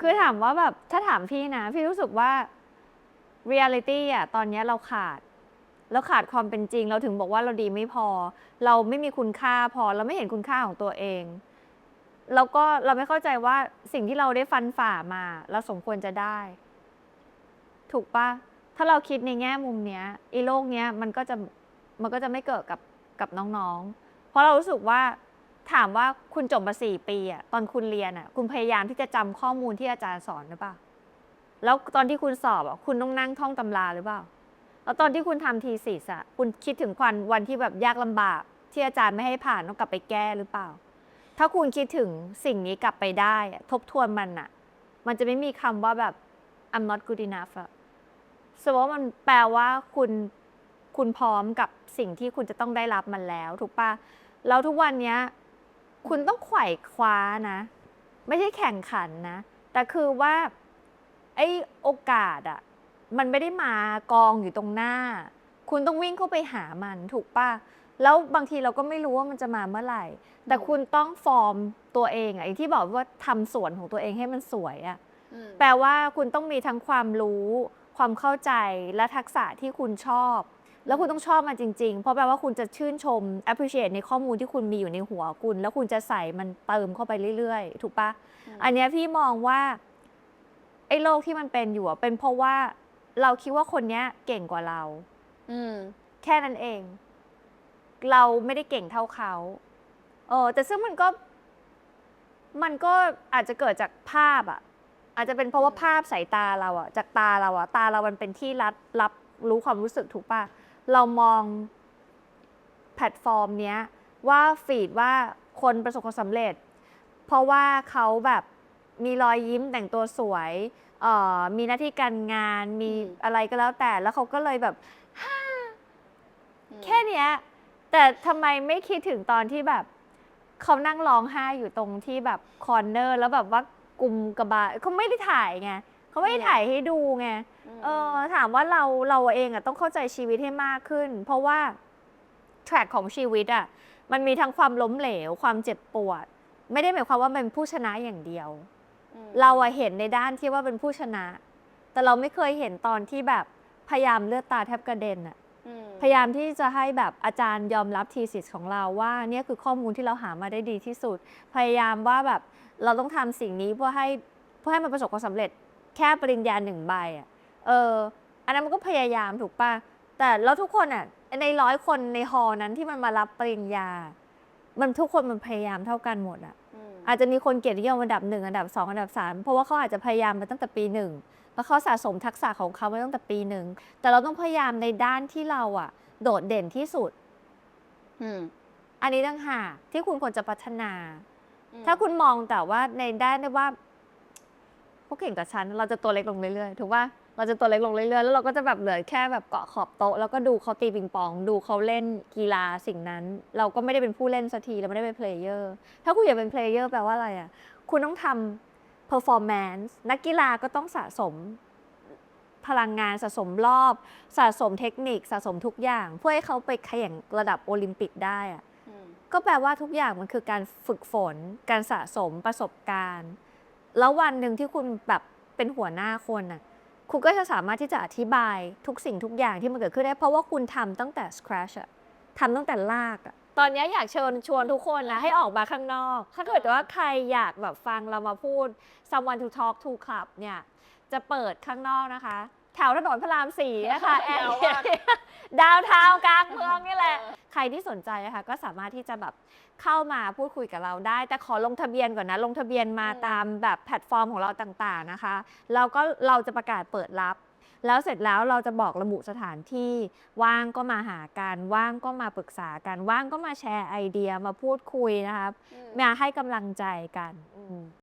คือถามว่าแบบถ้าถามพี่นะ พี่รู้สึกว่า reality อะตอนนี้เราขาด เราขาดความเป็นจริง เราถึงบอกว่าเราดีไม่พอ เราไม่มีคุณค่าพอ เราไม่เห็นคุณค่าของตัวเอง แล้วก็เราไม่เข้าใจว่าสิ่งที่เราได้ฟันฝ่ามา เราสมควรจะได้ ถูกปะถ้าเราคิดในแง่มุมเนี้ยอีโลกเนี้ยมันก็จะมันก็จะไม่เกิดกับกับน้องๆ เพราะเรารู้สึกว่า ถามว่าคุณจบมาสี่ปีอะตอนคุณเรียนอะคุณพยายามที่จะจำข้อมูลที่อาจารย์สอนหรือเปล่า แล้วตอนที่คุณสอบอะคุณต้องนั่งท่องตำราหรือเปล่า แล้วตอนที่คุณทำทีสิสอะคุณคิดถึงวันวันที่แบบยากลำบาก ที่อาจารย์ไม่ให้ผ่านต้องกลับไปแก้หรือเปล่า ถ้าคุณคิดถึงสิ่งนี้กลับไปได้อะทบทวนมันอะมันจะไม่มีคำว่าแบบ I'm not good enough อะแสดงว่ามันแปลว่าคุณคุณพร้อมกับสิ่งที่คุณจะต้องได้รับมันแล้ว ถูกปะแล้วทุกวันเนี้ย คุณต้องไขว่คว้านะ ไม่ใช่แข่งขันนะ แต่คือว่าไอ้โอกาสอะมันไม่ได้มากองอยู่ตรงหน้า คุณต้องวิ่งเข้าไปหามันถูกปะแล้วบางทีเราก็ไม่รู้ว่ามันจะมาเมื่อไหร่ แต่คุณต้องฟอร์มตัวเองอะอย่างที่บอกว่าทำส่วนของตัวเองให้มันสวยอะอืมแปลว่าคุณต้องมีทั้งความรู้ ความเข้าใจและทักษะที่คุณชอบ แล้วคุณต้องชอบมันจริง ๆ เพราะแปลว่าคุณจะชื่นชม appreciate ในข้อมูลที่คุณมีอยู่ในหัวคุณ แล้วคุณจะใส่มันเติมเข้าไปเรื่อยๆ ถูกปะอืมอันเนี้ยพี่มองว่าไอ้โลกที่มันเป็นอยู่อะเป็นเพราะว่าเราคิดว่าคนเนี้ยเก่งกว่าเรา อืม แค่นั้นเอง เราไม่ได้เก่งเท่าเขาเออแต่ซึ่งมันก็ มันก็อาจจะเกิดจากภาพอะอาจจะเป็นเพราะว่าภาพสายตาเราอะจากตาเราอะตาเรามันเป็นที่รับรับรู้ความรู้สึกถูกปะ เรามองแพลตฟอร์มเนี้ยว่าฟีดว่าคนประสบความสำเร็จ เพราะว่าเขาแบบมีรอยยิ้มแต่งตัวสวยเอ่อมีหน้าที่การงานมีอืมอะไรก็แล้วแต่ แล้วเขาก็เลยแบบอืมแค่เนี้ย แต่ทำไมไม่คิดถึงตอนที่แบบเขานั่งร้องไห้อยู่ตรงที่แบบคอร์เนอร์ แล้วแบบว่ากลุ่มกระบาเขาไม่ได้ถ่ายไง เขาไม่ได้ถ่ายให้ดูไง เออถามว่าเราเราเองอะต้องเข้าใจชีวิตให้มากขึ้น เพราะว่าแทร็กของชีวิตอะมันมีทั้งความล้มเหลวความเจ็บปวด ไม่ได้หมายความว่าเป็นผู้ชนะอย่างเดียวอืมเราอะเห็นในด้านที่ว่าเป็นผู้ชนะ แต่เราไม่เคยเห็นตอนที่แบบพยายามเลือดตาแทบกระเด็นอะอืมพยายามที่จะให้แบบอาจารย์ยอมรับทีสิทธิ์ของเราว่าเนี่ยคือข้อมูลที่เราหามาได้ดีที่สุด พยายามว่าแบบเราต้องทำสิ่งนี้เพื่อให้เพื่อให้มันประสบความสำเร็จ แค่ปริญญาหนึ่งใบอะเออ อันนั้นมันก็พยายามถูกปะแต่แล้วทุกคนอะในร้อยคนในฮอลล์นั้นที่มันมารับปริญญา มันทุกคนมันพยายามเท่ากันหมดอะอืมอาจจะมีคนเกียรตินิยมอันดับหนึ่งอันดับสองอันดับสามเพราะว่าเขาอาจจะพยายามมาตั้งแต่ปีหนึ่งเพราะเขาสะสมทักษะของเขามาตั้งแต่ปีหนึ่งแต่เราต้องพยายามในด้านที่เราอะ โดดเด่นที่สุดอืมอันนี้ต่างหากที่คุณควรจะพัฒนาอืมถ้าคุณมองแต่ว่าในด้านที่ว่า พวกเก่งกับฉันเราจะตัวเล็กลงเรื่อยๆถูกป่ะเราจะตัวเล็กลงเรื่อยๆแล้วเราก็จะแบบเหลือแค่แบบเกาะขอบโต๊ะแล้วก็ดูเขาตีปิงปอง ดูเขาเล่นกีฬาสิ่งนั้น เราก็ไม่ได้เป็นผู้เล่นสักทีเราไม่ได้เป็นเพลเยอร์ถ้าคุณอยากเป็นเพลเยอร์แปลว่าอะไรอะคุณต้องทำ performance นักกีฬาก็ต้องสะสมพลังงานสะสมรอบ สะสมเทคนิคสะสมทุกอย่าง เพื่อให้เขาไปแข่งระดับโอลิมปิกได้อะอืมก็แปลว่าทุกอย่างมันคือการฝึกฝน การสะสมประสบการณ์ แล้ววันหนึ่งที่คุณแบบเป็นหัวหน้าคนน่ะคุณก็จะสามารถที่จะอธิบายทุกสิ่งทุกอย่างที่มันเกิดขึ้นได้ เพราะว่าคุณทำตั้งแต่ scratch อะทำตั้งแต่ลากอะตอนนี้อยากเชิญชวนทุกคนนะให้ออกมาข้างนอก ถ้าเกิดว่าใครอยากแบบฟังเรามาพูด someone to talk to club เนี่ยจะเปิดข้างนอกนะคะ แถวถนนพระรามสี่นะคะแอยาวร์มากดาวเทาวน์กลางเมืองนี่แหละ ใครที่สนใจนะคะก็สามารถที่จะแบบเข้ามาพูดคุยกับเราได้ แต่ขอลงทะเบียนก่อนนะ ลงทะเบียนมาอืมตามแบบแพลตฟอร์มของเราต่างๆนะคะ แล้วก็เราจะประกาศเปิดรับ แล้วเสร็จแล้วเราจะบอกระบุสถานที่ว่างก็มาหากันว่างก็มาปรึกษากันว่างก็มาแชร์ไอเดียมาพูดคุยนะคะอืมมาให้กำลังใจกันอืม